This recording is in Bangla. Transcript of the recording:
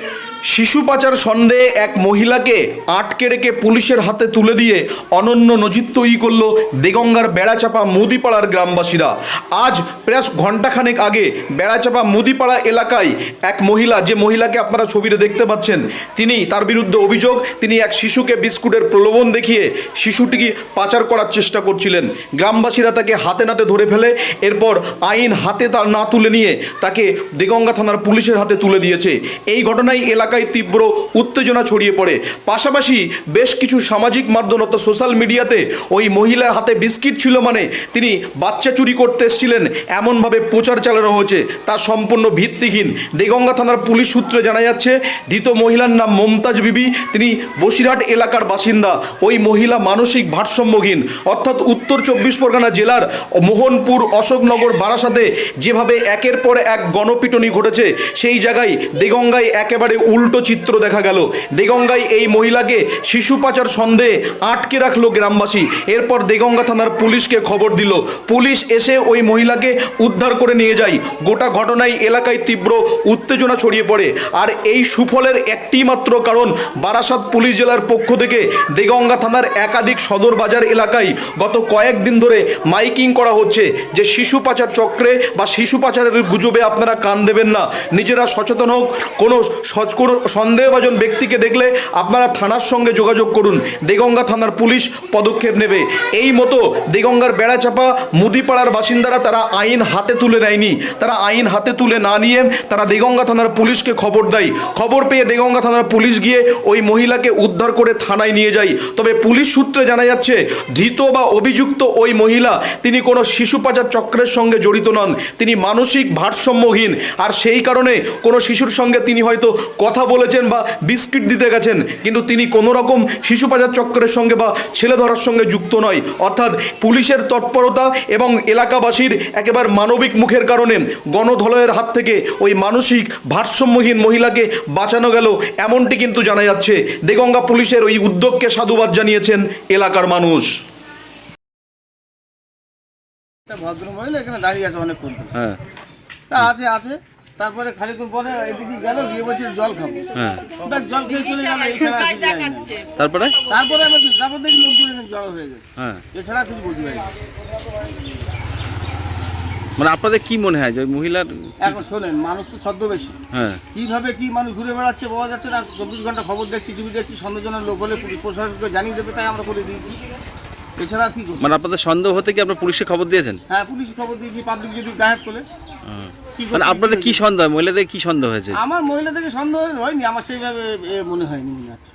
Yeah. শিশু পাচার সন্দেহে এক মহিলাকে আটকে রেখে পুলিশের হাতে তুলে দিয়ে অনন্য নজির তৈরি করল দেগঙ্গার বেড়াচাপা মুদিপাড়ার গ্রামবাসীরা। আজ প্রায় ঘণ্টাখানেক আগে বেড়াচাপা মুদিপাড়া এলাকায় এক মহিলা, যে মহিলাকে আপনারা ছবিতে দেখতে পাচ্ছেন, তিনি তার বিরুদ্ধে অভিযোগ, তিনি এক শিশুকে বিস্কুটের প্রলোভন দেখিয়ে শিশুটিকে পাচার করার চেষ্টা করছিলেন। গ্রামবাসীরা তাকে হাতে নাতে ধরে ফেলে, এরপর আইন হাতে তার না তুলে নিয়ে তাকে দেগঙ্গা থানার পুলিশের হাতে তুলে দিয়েছে। এই ঘটনায় এলাকায় তীব্র উত্তেজনা ছড়িয়ে পড়ে। পাশাপাশি বেশ কিছু সামাজিক মাধ্যম অর্থাৎ সোশ্যাল মিডিয়াতে ওই মহিলার হাতে বিস্কিট ছিল মানে তিনি বাচ্চা চুরি করতে এসেছিলেন। এমনভাবে প্রচার চালানো হয়েছে। তা সম্পূর্ণ ভিত্তিহীন। দেগঙ্গা থানার পুলিশ সূত্রে জানা যাচ্ছে, ধৃত মহিলার নাম মমতাজ বিবি, তিনি বসিরহাট এলাকার বাসিন্দা। ওই মহিলা মানসিক ভারসাম্যহীন। অর্থাৎ উত্তর চব্বিশ পরগনা জেলার মোহনপুর অশোকনগর বারাসাতে যেভাবে একের পর এক গণপিটনি ঘটেছে, সেই জায়গায় দেগঙ্গায় একেবারে উল্টো চিত্র দেখা গেল। দেগঙ্গায় এই মহিলাকে শিশু পাচার সন্দেহে আটকে রাখল গ্রামবাসী। এরপর দেগঙ্গা থানার পুলিশকে খবর দিল। পুলিশ এসে ওই মহিলাকে উদ্ধার করে নিয়ে যায়। গোটা ঘটনায় এলাকায় তীব্র উত্তেজনা ছড়িয়ে পড়ে। আর এই সুফলের একটি মাত্র কারণ, বারাসাত পুলিশ জেলার পক্ষ থেকে দেগঙ্গা থানার একাধিক সদর বাজার এলাকায় গত কয়েকদিন ধরে মাইকিং করা হচ্ছে যে শিশু পাচার চক্রে বা শিশু পাচারের গুজবে আপনারা কান দেবেন না। নিজেরা সচেতন হোক, কোনো সচ- কোনো সন্দেহভাজন ব্যক্তিকে দেখলে আপনারা থানার সঙ্গে যোগাযোগ করুন। দেগঙ্গা থানার পুলিশ পদক্ষেপ নেবে। এই মতো দেগঙ্গার বেড়াচাপা মুদিপাড়ার বাসিন্দারা তারা আইন হাতে তুলে নেয়নি। তারা আইন হাতে তুলে না নিয়ে তারা দেগঙ্গা থানার পুলিশকে খবর দেয়। খবর পেয়ে দেগঙ্গা থানার পুলিশ গিয়ে ওই মহিলাকে উদ্ধার করে থানায় নিয়ে যায়। তবে পুলিশ সূত্রে জানা যাচ্ছে, ধৃত বা অভিযুক্ত ওই মহিলা তিনি কোনো শিশু পাচার চক্রের সঙ্গে জড়িত নন। তিনি মানসিক ভারসাম্যহীন। আর সেই কারণে কোনো শিশুর সঙ্গে তিনি হয়তো কথা বলেছেন বা বিস্কিট দিতে গেছেন কিন্তু তিনি কোনো রকম শিশু পাচার চক্রের সঙ্গে বা ছেলে ধরার সঙ্গে যুক্ত নয়। অর্থাৎ পুলিশের তৎপরতা এবং এলাকাবাসীর একেবারে মানবিক মুখের কারণে গণধলয়ের হাত থেকে ওই মানসিক ভারসাম্যহীন মহিলাকে বাঁচানো গেল এমনটি কিন্তু জানা যাচ্ছে। দেগঙ্গা পুলিশের ওই উদ্যোগকে সাধুবাদ জানিয়েছেন এলাকার মানুষ। ভদ্র মহিলা এখানে দাঁড়িয়ে আছে ধরে। হ্যাঁ। তা আছে আছে। তারপরে খানিক্ষণ পরে এদিকে গেল গিয়ে বলছে জল খাব। হ্যাঁ। জল খেয়ে চলে গেল এছাড়া। তারপরে? তারপরে আমি তারপর দেখি লোকজন জড়ো হয়ে গেছে। হ্যাঁ। এছাড়া কিছু বলতে পারি মানে আপনাদের কি মনে হয় যে মহিলার এখন শোনেন মানুষ তো ছদ্মবেশী। হ্যাঁ। কীভাবে কি মানুষ ঘুরে বেড়াচ্ছে পাওয়া যাচ্ছে না। চব্বিশ ঘণ্টা খবর দেখছি টিভি দেখছি সন্দেহজনক লোক হলে পুলিশ প্রশাসনকে জানিয়ে দেবে তাই আমরা করে দিয়েছি। এছাড়া কি করব? মানে আপনাদের সন্দেহ হতে কি আপনার পুলিশে খবর দিয়েছেন? হ্যাঁ পুলিশে খবর দিয়েছি পাবলিক যদি গায়েব তোলে। মানে আপনাদের কি সন্দেহ? মহিলাদের কি সন্দেহ হয়েছে? আমার মহিলাদেরকে সন্দেহ হয়নি আমার সেইভাবে মনে হয়নি মনে হচ্ছে।